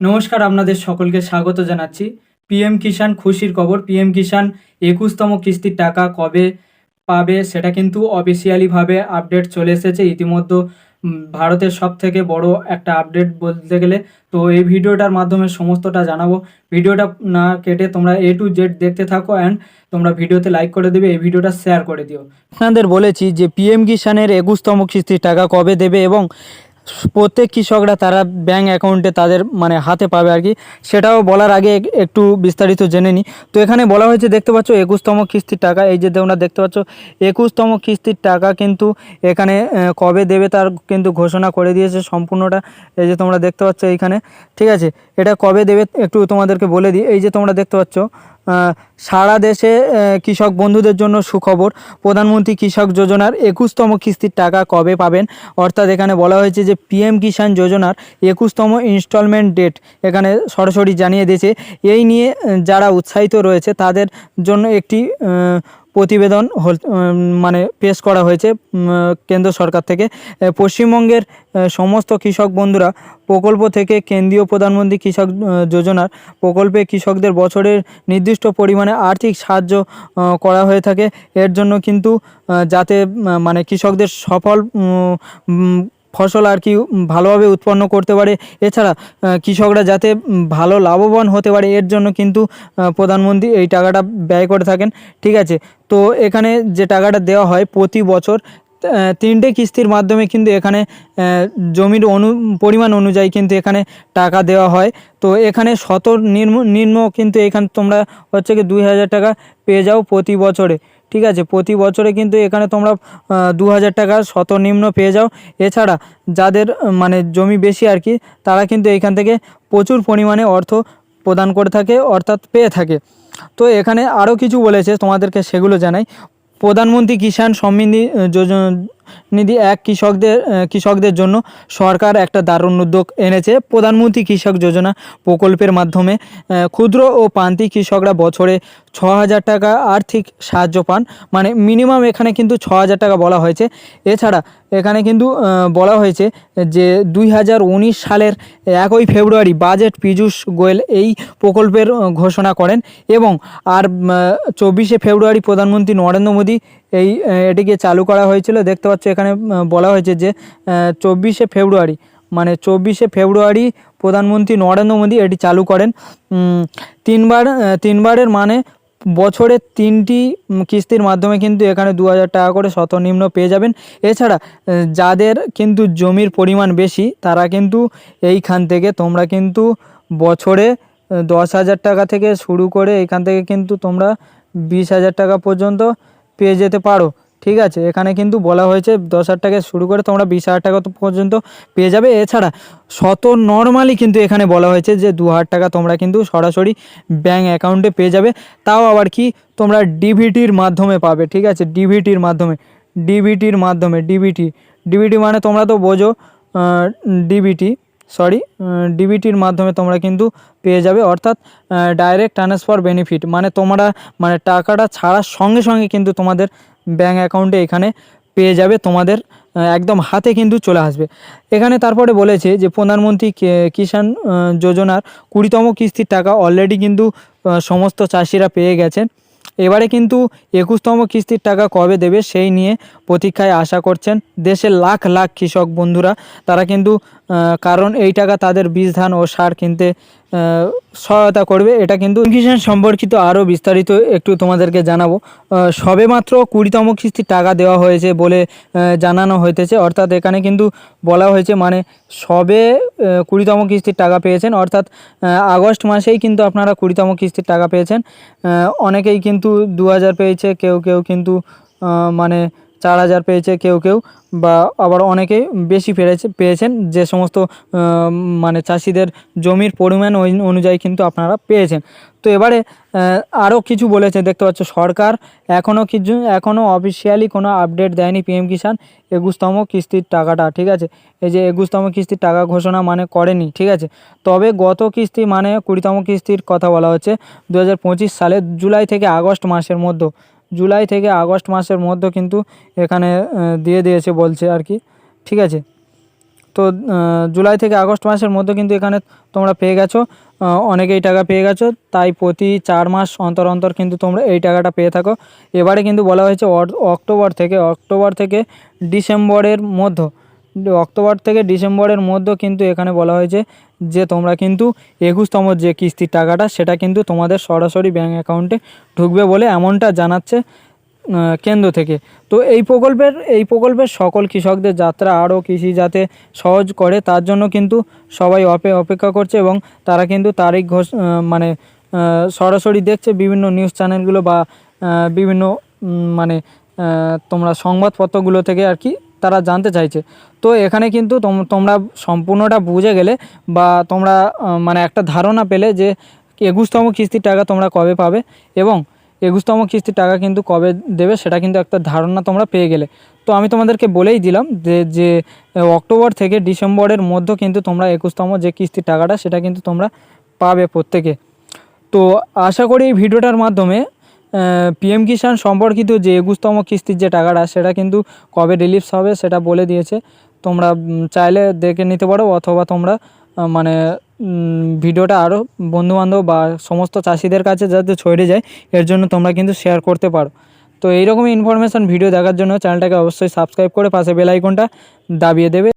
নমস্কার, আপনাদের সকলকে স্বাগত জানাচ্ছি। পিএম কিষাণ খুশির খবর। পিএম কিষাণ একুশতম কিস্তির টাকা কবে পাবে সেটা কিন্তু অফিসিয়ালিভাবে আপডেট চলে এসেছে। ইতিমধ্যে ভারতের সব থেকে বড় একটা আপডেট বলতে গেলে, তো এই ভিডিওটার মাধ্যমে সমস্তটা জানাব। ভিডিওটা না কেটে তোমরা এ টু জেড দেখতে থাকো অ্যান্ড তোমরা ভিডিওতে লাইক করে দেবে, এই ভিডিওটা শেয়ার করে দিও। আপনাদের বলেছি যে, পিএম কিষাণের একুশতম কিস্তির টাকা কবে দেবে এবং প্রত্যেক কৃষকরা তারা ব্যাঙ্ক অ্যাকাউন্টে তাদের মানে হাতে পাবে আর কি। সেটাও বলার আগে একটু বিস্তারিত জেনে নিই তো এখানে বলা হয়েছে, দেখতে পাচ্ছ, একুশতম কিস্তির টাকা, এই যে তোমরা দেখতে পাচ্ছ, একুশতম কিস্তির টাকা কিন্তু এখানে কবে দেবে তার কিন্তু ঘোষণা করে দিয়েছে সম্পূর্ণটা। এই যে তোমরা দেখতে পাচ্ছ এইখানে, ঠিক আছে? এটা কবে দেবে একটু তোমাদেরকে বলে দিই। এই যে তোমরা দেখতে পাচ্ছ সারা দেশে কৃষক বন্ধুদের জন্য সুখবর। প্রধানমন্ত্রী কৃষক যোজনার একুশতম কিস্তির টাকা কবে পাবেন? অর্থাৎ এখানে বলা হয়েছে যে, পিএম কিষাণ যোজনার একুশতম ইনস্টলমেন্ট ডেট এখানে সরাসরি জানিয়ে দিয়েছে। এই নিয়ে যারা উৎসাহিত রয়েছে, তাদের জন্য একটি প্রতিবেদন মানে পেশ করা হয়েছে কেন্দ্র সরকার থেকে। পশ্চিমবঙ্গের সমস্ত কৃষক বন্ধুরা প্রকল্প থেকে কেন্দ্রীয় প্রধানমন্ত্রী কৃষক যোজনার প্রকল্পে কৃষকদের বছরের নির্দিষ্ট পরিমাণে আর্থিক সাহায্য করা হয়ে থাকে। এর জন্য কিন্তু যাতে মানে কৃষকদের সফল ফসল আর কি ভালোভাবে উৎপন্ন করতে পারে। এছাড়া কৃষকরা যাতে ভালো লাভবান হতে পারে, এর জন্য কিন্তু প্রধানমন্ত্রী এই টাকাটা ব্যয় করে থাকেন। ঠিক আছে? তো এখানে যে টাকাটা দেওয়া হয় প্রতি বছর তিনটে কিস্তির মাধ্যমে কিন্তু এখানে জমির অনু, পরিমাণ অনুযায়ী কিন্তু এখানে টাকা দেওয়া হয়। তো এখানে শত নিম্ন নিম্ন কিন্তু এখানে তোমরা হচ্ছে কি দুই হাজার টাকা পেয়ে যাও প্রতি বছরে। ঠিক আছে, প্রতি বছরে কিন্তু এখানে তোমরা দু হাজার টাকা শতনিম্ন পেয়ে যাও। এছাড়া যাদের মানে জমি বেশি আর কি, তারা কিন্তু এখান থেকে প্রচুর পরিমাণে অর্থ প্রদান করে থাকে, অর্থাৎ পেয়ে থাকে। তো এখানে আরও কিছু বলেছে, তোমাদেরকে সেগুলো জানাই। প্রধানমন্ত্রী কিষাণ সমৃদ্ধি যোজন নিধি এক কৃষকদের কৃষকদের জন্য সরকার একটা দারুণ উদ্যোগ এনেছে। প্রধানমন্ত্রী কৃষক যোজনা প্রকল্পের মাধ্যমে ক্ষুদ্র ও প্রান্তিক কৃষকরা বছরে ছ হাজার টাকা আর্থিক সাহায্য পান। মানে মিনিমাম এখানে কিন্তু ছ হাজার টাকা বলা হয়েছে। এছাড়া এখানে কিন্তু বলা হয়েছে যে দুই হাজার উনিশ সালের একই ফেব্রুয়ারি বাজেট পীযূষ গোয়েল এই প্রকল্পের ঘোষণা করেন এবং আর চব্বিশে ফেব্রুয়ারি প্রধানমন্ত্রী নরেন্দ্র মোদী এই এটিকে চালু করা হয়েছিল। দেখতে পাচ্ছ এখানে বলা হয়েছে যে চব্বিশে ফেব্রুয়ারি মানে চব্বিশে ফেব্রুয়ারি প্রধানমন্ত্রী নরেন্দ্র মোদী এটি চালু করেন। তিনবার তিনবারের মানে বছরে তিনটি কিস্তির মাধ্যমে কিন্তু এখানে দু হাজার টাকা করে সর্বনিম্ন পেয়ে যাবেন। এছাড়া যাদের কিন্তু জমির পরিমাণ বেশি, তারা কিন্তু এইখান থেকে, তোমরা কিন্তু বছরে দশ হাজার টাকা থেকে শুরু করে এখান থেকে কিন্তু তোমরা বিশ হাজার টাকা পর্যন্ত পেয়ে যেতে পারো। ঠিক আছে? এখানে কিন্তু বলা হয়েছে দশ হাজার টাকা শুরু করে তোমরা বিশ হাজার টাকা পর্যন্ত পেয়ে যাবে। এছাড়া শত নর্মালি কিন্তু এখানে বলা হয়েছে যে দু হাজার টাকা তোমরা কিন্তু সরাসরি ব্যাঙ্ক অ্যাকাউন্টে পেয়ে যাবে। তাও আবার কি? তোমরা ডিভিটির মাধ্যমে পাবে। ঠিক আছে? ডিভিটির মাধ্যমে। ডিবিটির মাধ্যমে। ডিবিটি ডিবিটি মানে তোমরা তো বোঝো ডিবিটি সরি ডিবিটির মাধ্যমে তোমরা কিন্তু পেয়ে যাবে, অর্থাৎ ডাইরেক্ট ট্রান্সফার বেনিফিট মানে তোমরা মানে টাকাটা ছাড়ার সঙ্গে সঙ্গে কিন্তু তোমাদের ব্যাঙ্ক অ্যাকাউন্টে এখানে পেয়ে যাবে, তোমাদের একদম হাতে কিন্তু চলে আসবে। এখানে তারপরে বলেছে যে প্রধানমন্ত্রী কিষাণ যোজনার কুড়িতম কিস্তির টাকা অলরেডি কিন্তু সমস্ত চাষিরা পেয়ে গেছেন। এবারে কিন্তু একুশতম কিস্তির টাকা কবে দেবে সেই নিয়ে প্রতীক্ষায় আশা করছেন দেশের লাখ লাখ কৃষক বন্ধুরা, তারা কিন্তু কারণ এই টাকা তাদের বীজ ধান ও সার কিনতে সহায়তা করবে। এটা কিন্তু কিষাণ সম্পর্কিত আরও বিস্তারিত একটু তোমাদেরকে জানাব। আহ, সবেমাত্র কুড়িতম কিস্তির টাকা দেওয়া হয়েছে বলে জানানো হইতেছে। অর্থাৎ এখানে কিন্তু বলা হয়েছে মানে সবে কুড়িতম কিস্তির টাকা পেয়েছেন। অর্থাৎ আগস্ট মাসেই কিন্তু আপনারা কুড়িতম কিস্তির টাকা পেয়েছেন। অনেকেই কিন্তু দু হাজার পেয়েছে কেউ কেউ কিন্তু মানে চার হাজার পেয়েছে কেউ কেউ বা আবার অনেকেই বেশি পেয়েছে পেয়েছেন। যে সমস্ত মানে চাষিদের জমির পরিমাণ অনুযায়ী কিন্তু আপনারা পেয়েছেন। তো এবারে আরও কিছু বলেছে দেখতে পাচ্ছ, সরকার এখনও কিছু এখনও অফিসিয়ালি কোনো আপডেট দেয়নি পিএম কিষাণ একুশতম কিস্তির টাকাটা, ঠিক আছে? এই যে একুশতম কিস্তির টাকা ঘোষণা মানে করেনি, ঠিক আছে? তবে গত কিস্তি মানে কুড়িতম কিস্তির কথা বলা হচ্ছে দু হাজার পঁচিশ সালে জুলাই থেকে আগস্ট মাসের মধ্যে। জুলাই থেকে আগস্ট মাসের মধ্যে কিন্তু এখানে দিয়ে দিয়েছে বলছে আর কি। ঠিক আছে? তো জুলাই থেকে আগস্ট মাসের মধ্যে কিন্তু এখানে তোমরা পেয়ে গেছো অনেকেই টাকা পেয়ে গেছো। তাই প্রতি চার মাস অন্তর অন্তর কিন্তু তোমরা এই টাকাটা পেয়ে থাকো। এবারে কিন্তু বলা হয়েছে অক্টোবর থেকে অক্টোবর থেকে ডিসেম্বরের মধ্য অক্টোবর থেকে ডিসেম্বরের মধ্যে কিন্তু এখানে বলা হয়েছে যে তোমরা কিন্তু একুশতম যে কিস্তির টাকাটা, সেটা কিন্তু তোমাদের সরাসরি ব্যাঙ্ক অ্যাকাউন্টে ঢুকবে বলে এমনটা জানাচ্ছে কেন্দ্র থেকে। তো এই প্রকল্পের এই প্রকল্পের সকল কৃষকদের যাত্রা আরও কৃষি যাতে সহজ করে, তার জন্য কিন্তু সবাই অপে, অপেক্ষা করছে এবং তারা কিন্তু তারিখ ঘোষ মানে সরাসরি দেখছে বিভিন্ন নিউজ চ্যানেলগুলো বা বিভিন্ন মানে তোমরা সংবাদপত্রগুলো থেকে আর কি তারা জানতে চাইছে। তো এখানে কিন্তু তোম- তোমরা সম্পূর্ণটা বুঝে গেলে বা তোমরা মানে একটা ধারণা পেলে যে একুশতম কিস্তির টাকা তোমরা কবে পাবে এবং একুশতম কিস্তির টাকা কিন্তু কবে দেবে সেটা কিন্তু একটা ধারণা তোমরা পেয়ে গেলে। তো আমি তোমাদেরকে বলেই দিলাম যে যে অক্টোবর থেকে ডিসেম্বরের মধ্যে কিন্তু তোমরা একুশতম যে কিস্তির টাকাটা সেটা কিন্তু তোমরা পাবে প্রত্যেকে। তো আশা করি এই ভিডিওটার মাধ্যমে পিএম কিষাণ সম্পর্কিত যে একুশতম কিস্তির যে টাকাটা, সেটা কিন্তু কবে রিলিফ হবে সেটা বলে দিয়েছে। তোমরা চাইলে দেখে নিতে পারো অথবা তোমরা মানে ভিডিওটা আরও বন্ধুবান্ধব বা সমস্ত চাষিদের কাছে যাতে ছড়িয়ে যায়, এর জন্য তোমরা কিন্তু শেয়ার করতে পারো। তো এইরকমই ইনফরমেশান ভিডিও দেখার জন্য চ্যানেলটাকে অবশ্যই সাবস্ক্রাইব করে পাশে বেল আইকনটা দাবিয়ে দেবে।